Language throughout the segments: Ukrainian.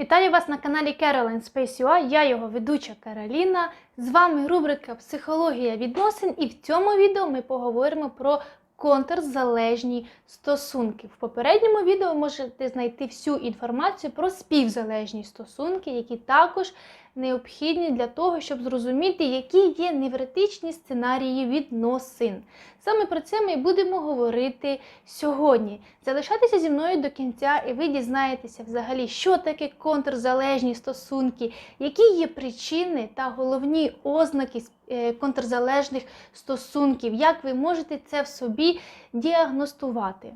Вітаю вас на каналі Caroline Space я його ведуча Кароліна. З вами рубрика Психологія відносин, і в цьому відео ми поговоримо про контрзалежні стосунки. В попередньому відео ви можете знайти всю інформацію про співзалежні стосунки, які також необхідні для того, щоб зрозуміти, які є невротичні сценарії відносин. Саме про це ми будемо говорити сьогодні. Залишайтеся зі мною до кінця, і ви дізнаєтеся взагалі, що таке контрзалежні стосунки, які є причини та головні ознаки е, контрзалежних стосунків, як ви можете це в собі діагностувати.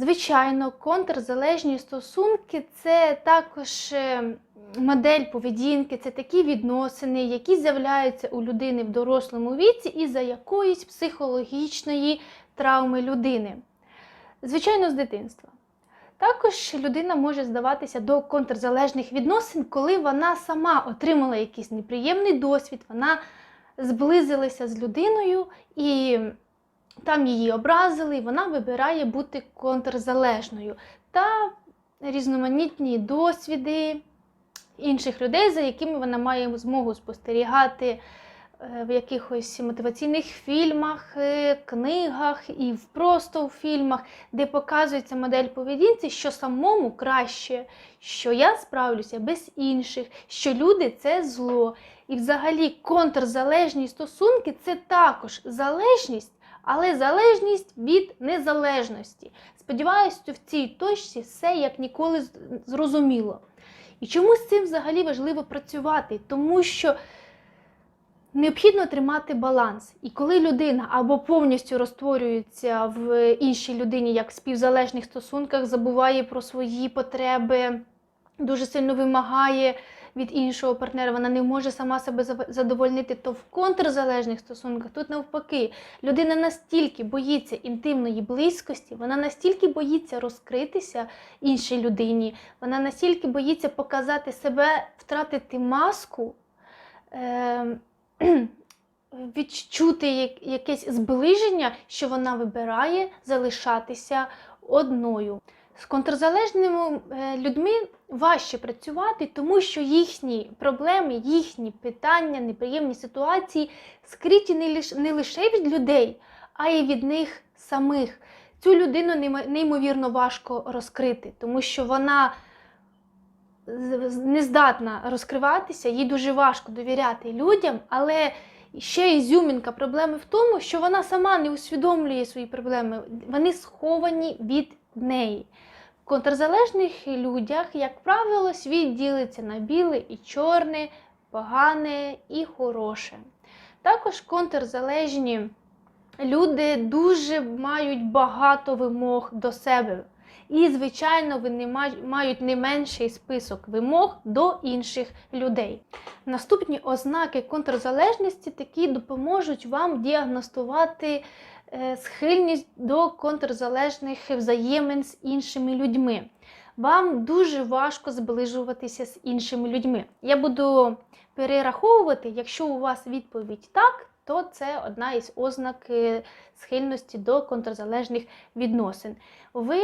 Звичайно, контрзалежні стосунки це також е, модель поведінки, це такі відносини, які з'являються у людини в дорослому віці із-за якоїсь психологічної травми людини. Звичайно, з дитинства. Також людина може здаватися до контрзалежних відносин, коли вона сама отримала якийсь неприємний досвід, вона зблизилася з людиною і там її образили, і вона вибирає бути контрзалежною. Та різноманітні досвіди інших людей, за якими вона має змогу спостерігати е, в якихось мотиваційних фільмах, е, книгах і просто в фільмах, де показується модель поведінці, що самому краще, що я справлюся без інших, що люди це зло. І взагалі контрзалежні стосунки це також залежність, але залежність від незалежності. Сподіваюся, в цій точці все як ніколи зрозуміло. І чому з цим взагалі важливо працювати? Тому що необхідно тримати баланс. І коли людина або повністю розтворюється в іншій людині, як в співзалежних стосунках, забуває про свої потреби, дуже сильно вимагає від іншого партнера, вона не може сама себе задовольнити, то в контрзалежних стосунках тут навпаки людина настільки боїться інтимної близькості, вона настільки боїться розкритися іншій людині, вона настільки боїться показати себе, втратити маску, е- відчути якесь зближення, що вона вибирає залишатися одною. З контрзалежними е, людьми важче працювати, тому що їхні проблеми, їхні питання, неприємні ситуації скриті не лише, від людей, а й від них самих. Цю людину неймовірно важко розкрити, тому що вона не здатна розкриватися, їй дуже важко довіряти людям, але ще ізюмінка проблеми в тому, що вона сама не усвідомлює свої проблеми, вони сховані від неї. В контрзалежних людях, як правило, світ ділиться на біле і чорне, погане і хороше. Також контрзалежні люди дуже мають багато вимог до себе. І, звичайно, вони мають не менший список вимог до інших людей. Наступні ознаки контрзалежності такі допоможуть вам діагностувати е, схильність до контрзалежних взаємин з іншими людьми. Вам дуже важко зближуватися з іншими людьми. Я буду перераховувати, якщо у вас відповідь так, то це одна із ознак е, схильності до контрзалежних відносин. Ви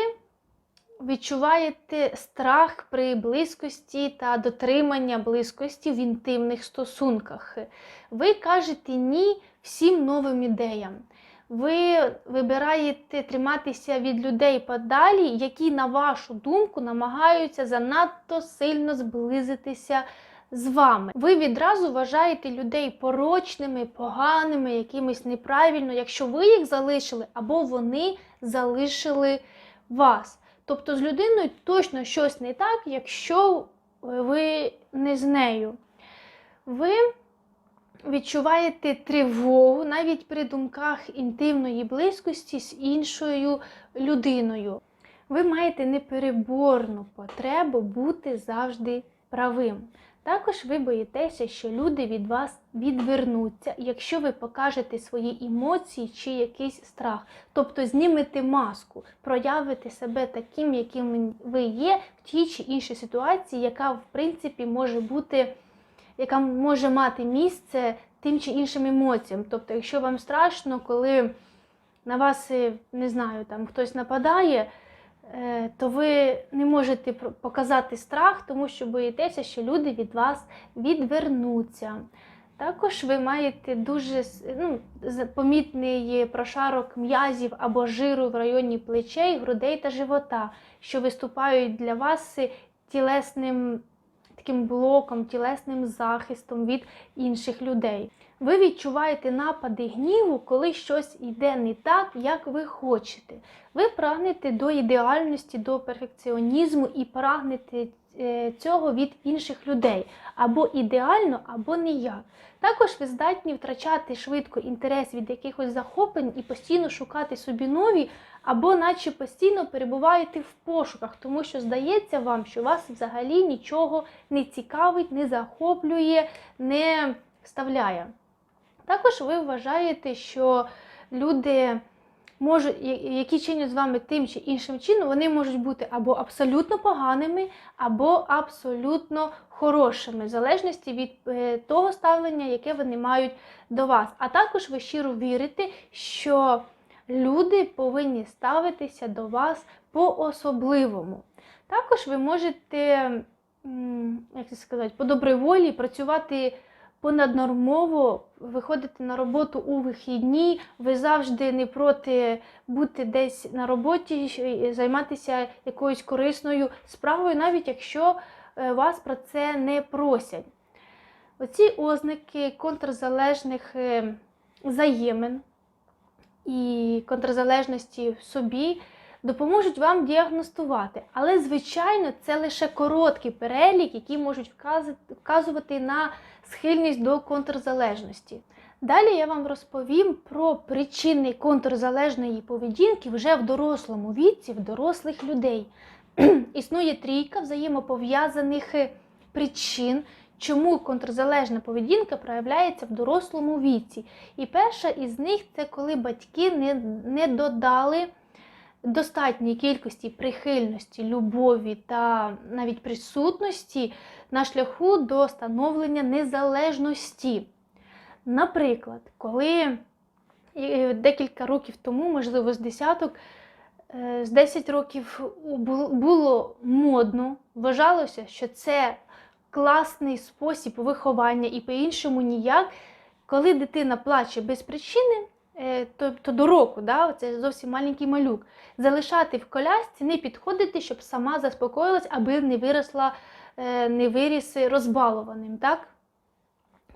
відчуваєте страх при близькості та дотримання близькості в інтимних стосунках. Ви кажете ні всім новим ідеям. Ви вибираєте триматися від людей подалі, які, на вашу думку, намагаються занадто сильно зблизитися з вами. Ви відразу вважаєте людей порочними, поганими, якимись неправильно, якщо ви їх залишили, або вони залишили вас. Тобто з людиною точно щось не так, якщо ви не з нею. Ви відчуваєте тривогу навіть при думках інтимної близькості з іншою людиною. Ви маєте непереборну потребу бути завжди правим. Також ви боїтеся, що люди від вас відвернуться, якщо ви покажете свої емоції чи якийсь страх. Тобто знімете маску, проявите себе таким, яким ви є в тій чи іншій ситуації, яка в принципі може бути, яка може мати місце тим чи іншим емоціям. Тобто, якщо вам страшно, коли на вас, е, не знаю, там хтось нападає, то ви не можете показати страх, тому що боїтеся, що люди від вас відвернуться. Також ви маєте дуже ну, помітний прошарок м'язів або жиру в районі плечей, грудей та живота, що виступають для вас тілесним таким блоком, тілесним захистом від інших людей. Ви відчуваєте напади гніву, коли щось йде не так, як ви хочете. Ви прагнете до ідеальності, до перфекціонізму і прагнете е, цього від інших людей або ідеально, або ніяк. Також ви здатні втрачати швидко інтерес від якихось захоплень і постійно шукати собі нові, або наче постійно перебуваєте в пошуках, тому що здається вам, що вас взагалі нічого не цікавить, не захоплює, не вставляє. Також ви вважаєте, що люди можуть, які чинять з вами тим чи іншим чином, вони можуть бути або абсолютно поганими, або абсолютно хорошими, в залежності від е, того ставлення, яке вони мають до вас. А також ви щиро вірите, що люди повинні ставитися до вас по-особливому. Також ви можете, як це сказати, по добрій волі працювати понаднормово, виходити на роботу у вихідні, ви завжди не проти бути десь на роботі, займатися якоюсь корисною справою, навіть якщо е, вас про це не просять. Оці ознаки контрзалежних е, взаємин і контрзалежності в собі допоможуть вам діагностувати. Але, звичайно, це лише короткий перелік, який можуть вказувати на схильність до контрзалежності. Далі я вам розповім про причини контрзалежної поведінки вже в дорослому віці, в дорослих людей. Існує трійка взаємопов'язаних е, причин, чому контрзалежна поведінка проявляється в дорослому віці. І перша із них це коли батьки не, не додали достатньої кількості прихильності, любові та навіть присутності на шляху до становлення незалежності. Наприклад, коли е, декілька років тому, можливо, з десяток, е, з 10 років було модно, вважалося, що це класний спосіб виховання і по-іншому ніяк, коли дитина плаче без причини, е, тобто до року, да, це зовсім маленький малюк, залишати в колясці, не підходити, щоб сама заспокоїлась, аби не виросла, е, не виріс розбалованим. Так?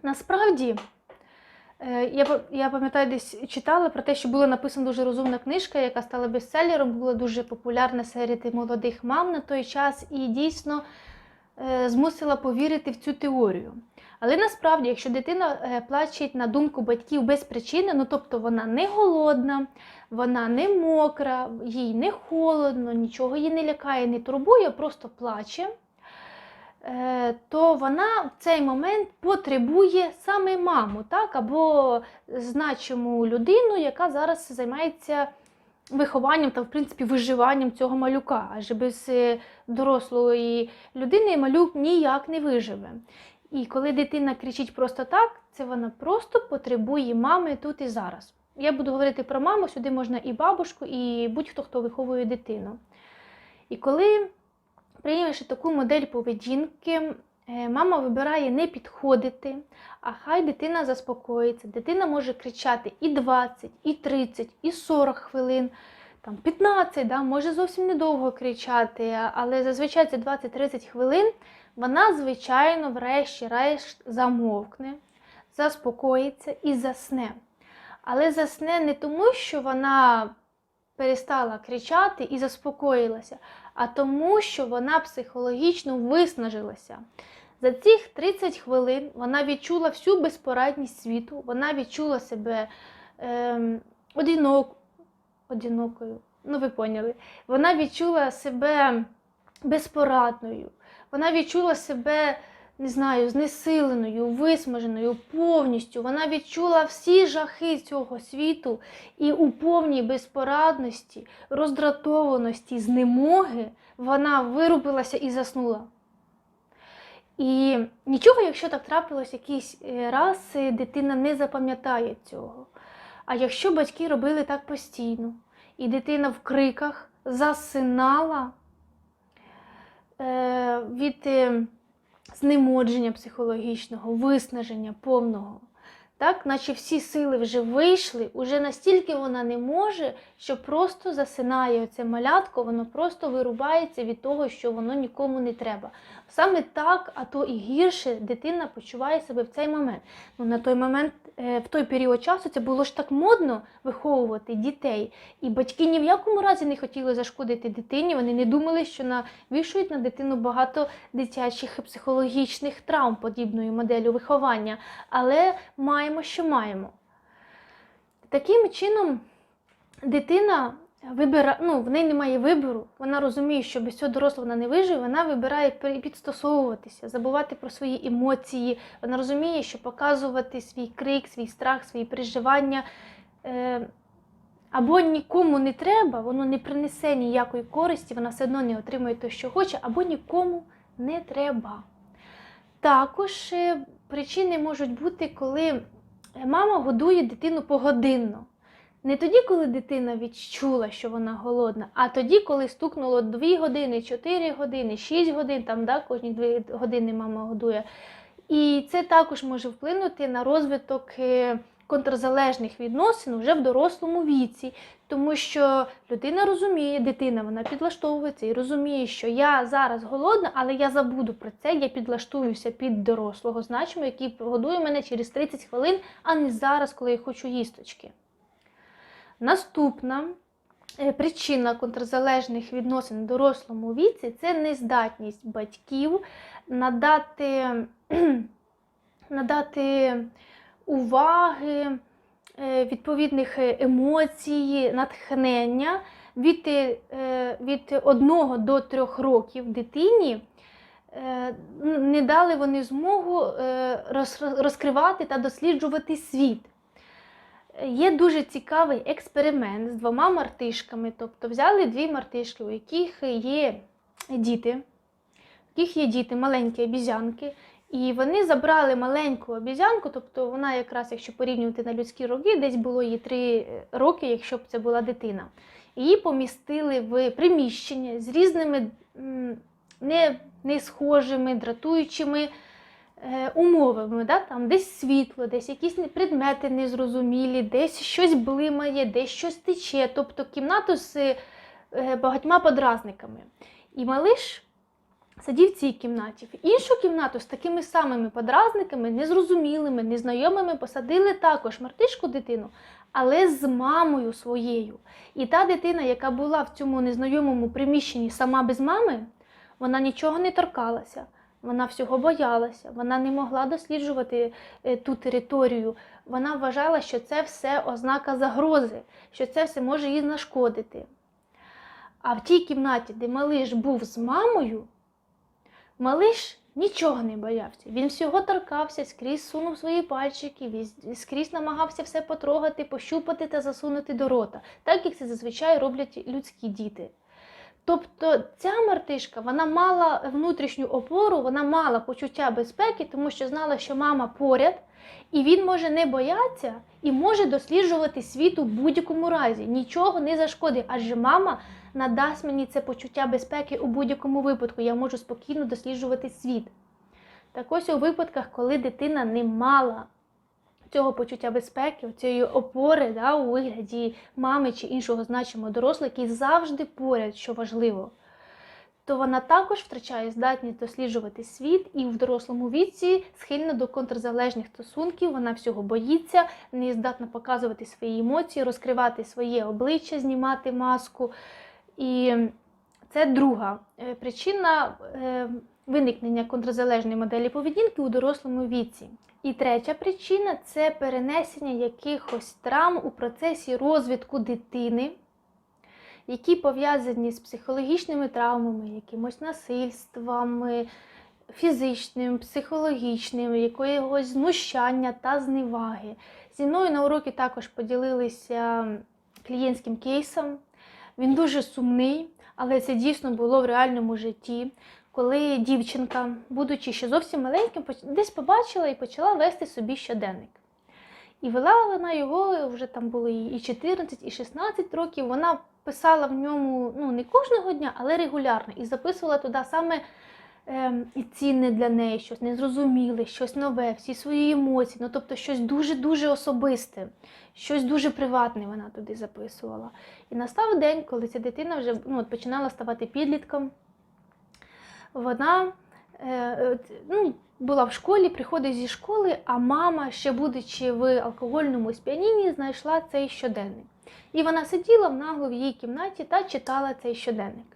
Насправді, е, я, я пам'ятаю, десь читала про те, що була написана дуже розумна книжка, яка стала бестселером, була дуже популярна серед молодих мам на той час і дійсно змусила повірити в цю теорію. Але насправді, якщо дитина е, плаче на думку батьків без причини, ну тобто вона не голодна, вона не мокра, їй не холодно, нічого її не лякає, не турбує, просто плаче, е, то вона в цей момент потребує саме маму, так? або значиму людину, яка зараз займається вихованням та, в принципі, виживанням цього малюка. Адже без е, дорослої людини малюк ніяк не виживе. І коли дитина кричить просто так, це вона просто потребує мами тут і зараз. Я буду говорити про маму, сюди можна і бабушку, і будь-хто, хто виховує дитину. І коли прийнявши таку модель поведінки, мама вибирає не підходити, а хай дитина заспокоїться. Дитина може кричати і 20, і 30, і 40 хвилин, там 15, да, може зовсім недовго кричати, але зазвичай це 20-30 хвилин. Вона, звичайно, врешті-решт замовкне, заспокоїться і засне. Але засне не тому, що вона перестала кричати і заспокоїлася, а тому, що вона психологічно виснажилася. За цих 30 хвилин вона відчула всю безпорадність світу, вона відчула себе ем, одинок, одинокою. Ну, ви поняли. Вона відчула себе безпорадною. Вона відчула себе, не знаю, знесиленою, висмаженою повністю. Вона відчула всі жахи цього світу і у повній безпорадності, роздратованості, знемоги вона вирубилася і заснула. І нічого, якщо так трапилось якийсь е, раз, дитина не запам'ятає цього. А якщо батьки робили так постійно, і дитина в криках засинала е, від е, знемодження психологічного, виснаження повного. Так, наче всі сили вже вийшли, уже настільки вона не може, що просто засинає оце малятко, воно просто вирубається від того, що воно нікому не треба. Саме так, а то і гірше, дитина почуває себе в цей момент. Ну, на той момент, в той період часу, це було ж так модно виховувати дітей. І батьки ні в якому разі не хотіли зашкодити дитині. Вони не думали, що навішують на дитину багато дитячих психологічних травм подібною моделлю виховання. Але маємо, що маємо. Таким чином, дитина вибира... ну, в неї немає вибору, вона розуміє, що без цього дорослого вона не виживе, вона вибирає підстосовуватися, забувати про свої емоції. Вона розуміє, що показувати свій крик, свій страх, свої переживання. Е... Або нікому не треба, воно не принесе ніякої користі, вона все одно не отримує те, що хоче, або нікому не треба. Також е, причини можуть бути, коли мама годує дитину погодинно. Не тоді, коли дитина відчула, що вона голодна, а тоді, коли стукнуло 2 години, 4 години, 6 годин, там да, кожні 2 години мама годує. І це також може вплинути на розвиток е, контрзалежних відносин вже в дорослому віці, тому що людина розуміє, дитина вона підлаштовується і розуміє, що я зараз голодна, але я забуду про це, я підлаштуюся під дорослого значимо, який годує мене через 30 хвилин, а не зараз, коли я хочу їсточки. Наступна е, причина контрзалежних відносин в дорослому віці це нездатність батьків надати, надати уваги, е, відповідних емоцій, натхнення від, е, від 1 до 3 років дитині. Не дали вони змогу розкривати та досліджувати світ. Є дуже цікавий експеримент з двома мартишками. Тобто взяли дві мартишки, у яких є діти, у яких є діти, маленькі обізянки, і вони забрали маленьку обізянку, тобто вона якраз, якщо порівнювати на людські роки, десь було їй 3 роки, якщо б це була дитина. Її помістили в приміщення з різними не, не схожими, дратуючими умовами. Да? Там десь світло, десь якісь предмети незрозумілі, десь щось блимає, десь щось тече. Тобто кімнату з е, багатьма подразниками. І малиш сидів в цій кімнаті. В іншу кімнату з такими самими подразниками, незрозумілими, незнайомими, посадили також мартишку дитину, але з мамою своєю. І та дитина, яка була в цьому незнайомому приміщенні сама без мами, вона нічого не торкалася. Вона всього боялася, вона не могла досліджувати е, ту територію. Вона вважала, що це все ознака загрози, що це все може їй нашкодити. А в тій кімнаті, де малиш був з мамою, малиш нічого не боявся. Він всього торкався, скрізь сунув свої пальчики, скрізь намагався все потрогати, пощупати та засунути до рота, так як це зазвичай роблять людські діти. Тобто ця мартишка вона мала внутрішню опору, вона мала почуття безпеки, тому що знала, що мама поряд, і він може не боятися і може досліджувати світ у будь-якому разі. Нічого не зашкодить, адже мама надасть мені це почуття безпеки у будь-якому випадку. Я можу спокійно досліджувати світ. Так ось у випадках, коли дитина не мала цього почуття безпеки, цієї опори да, у вигляді мами чи іншого значимого дорослого, який завжди поряд, що важливо, то вона також втрачає здатність досліджувати світ і в дорослому віці схильна до контрзалежних стосунків, вона всього боїться, не здатна показувати свої емоції, розкривати своє обличчя, знімати маску. І це друга е, причина е, виникнення контрзалежної моделі поведінки у дорослому віці. І третя причина це перенесення якихось травм у процесі розвитку дитини, які пов'язані з психологічними травмами, якимось насильствами, фізичним, психологічним, якогось знущання та зневаги. Зі мною на уроки також поділилися клієнтським кейсом. Він дуже сумний, але це дійсно було в реальному житті. Коли дівчинка, будучи ще зовсім маленьким, десь побачила і почала вести собі щоденник. І вела вона його вже там було і 14, і 16 років. Вона писала в ньому ну, не кожного дня, але регулярно. І записувала туди саме ем, і цінне для неї, щось незрозуміле, щось нове, всі свої емоції. Ну, тобто щось дуже-дуже особисте, щось дуже приватне вона туди записувала. І настав день, коли ця дитина вже ну, от починала ставати підлітком. Вона е, ну, була в школі, приходить зі школи, а мама, ще будучи в алкогольному сп'янінні, знайшла цей щоденник. І вона сиділа в нагло в її кімнаті та читала цей щоденник.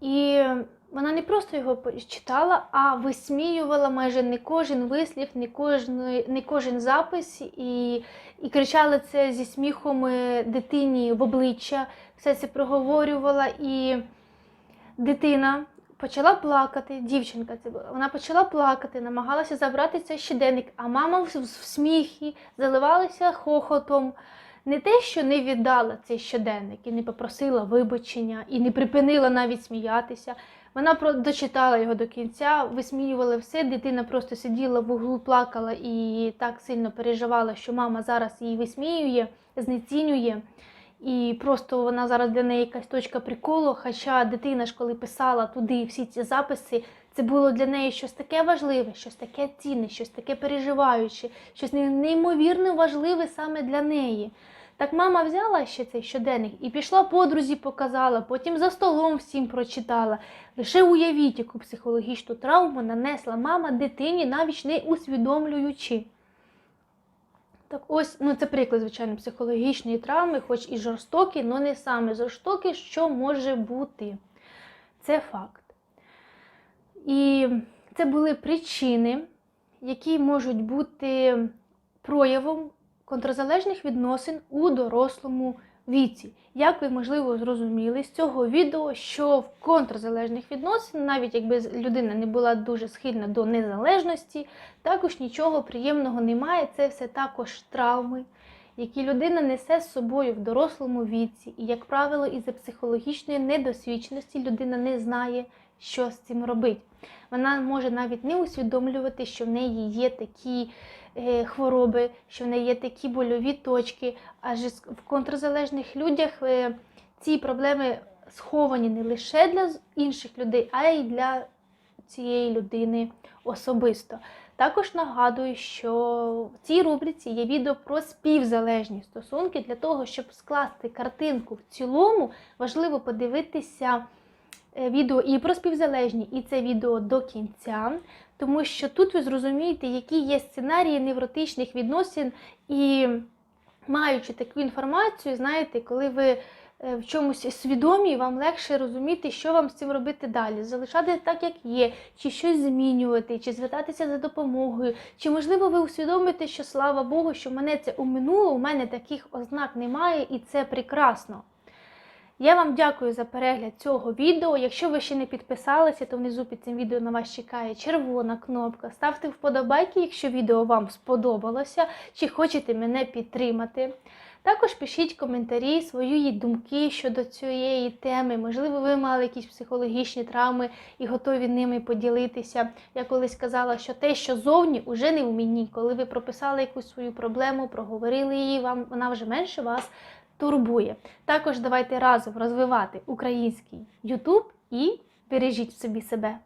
І вона не просто його читала, а висміювала майже не кожен вислів, не кожен, не кожен запис, і, і кричала це зі сміхом е, дитині в обличчя, все це проговорювала. І дитина почала плакати, дівчинка це була. Вона почала плакати, намагалася забрати цей щоденник, а мама в, сміхі заливалася хохотом. Не те, що не віддала цей щоденник і не попросила вибачення, і не припинила навіть сміятися. Вона дочитала його до кінця, висміювала все. Дитина просто сиділа в углу, плакала і так сильно переживала, що мама зараз її висміює, знецінює. І просто вона зараз для неї якась точка приколу. Хоча дитина ж, коли писала туди всі ці записи, це було для неї щось таке важливе, щось таке цінне, щось таке переживаюче, щось неймовірно важливе саме для неї. Так мама взяла ще цей щоденник і пішла подрузі, показала, потім за столом всім прочитала. Лише уявіть, яку психологічну травму нанесла мама дитині, навіть не усвідомлюючи. Так ось, ну це приклад, звичайно, психологічної травми, хоч і жорстокий, але не саме жорстокий, що може бути. Це факт. І це були причини, які можуть бути проявом контрзалежних відносин у дорослому віці. Як ви, можливо, зрозуміли з цього відео, що в контрзалежних відносин, навіть якби людина не була дуже схильна до незалежності, також нічого приємного немає. Це все також травми, які людина несе з собою в дорослому віці. І, як правило, із-за психологічної недосвідченості людина не знає, що з цим робити. Вона може навіть не усвідомлювати, що в неї є такі хвороби, що в неї є такі больові точки. Адже в контрзалежних людях е, ці проблеми сховані не лише для інших людей, а й для цієї людини особисто. Також нагадую, що в цій рубриці є відео про співзалежні стосунки. Для того, щоб скласти картинку в цілому, важливо подивитися е, відео і про співзалежні, і це відео до кінця, тому що тут ви зрозумієте, які є сценарії невротичних відносин, і маючи таку інформацію, знаєте, коли ви е, в чомусь свідомі, вам легше розуміти, що вам з цим робити далі. Залишати так, як є, чи щось змінювати, чи звертатися за допомогою, чи можливо ви усвідомите, що слава Богу, що мене це уминуло, у мене таких ознак немає, і це прекрасно. Я вам дякую за перегляд цього відео. Якщо ви ще не підписалися, то внизу під цим відео на вас чекає червона кнопка. Ставте вподобайки, якщо відео вам сподобалося, чи хочете мене підтримати. Також пишіть коментарі, свої думки щодо цієї теми. Можливо, ви мали якісь психологічні травми і готові ними поділитися. Я колись казала, що те, що зовні, уже не в мені. Коли ви прописали якусь свою проблему, проговорили її, вам вона вже менше вас турбує. Також давайте разом розвивати український YouTube і бережіть собі себе.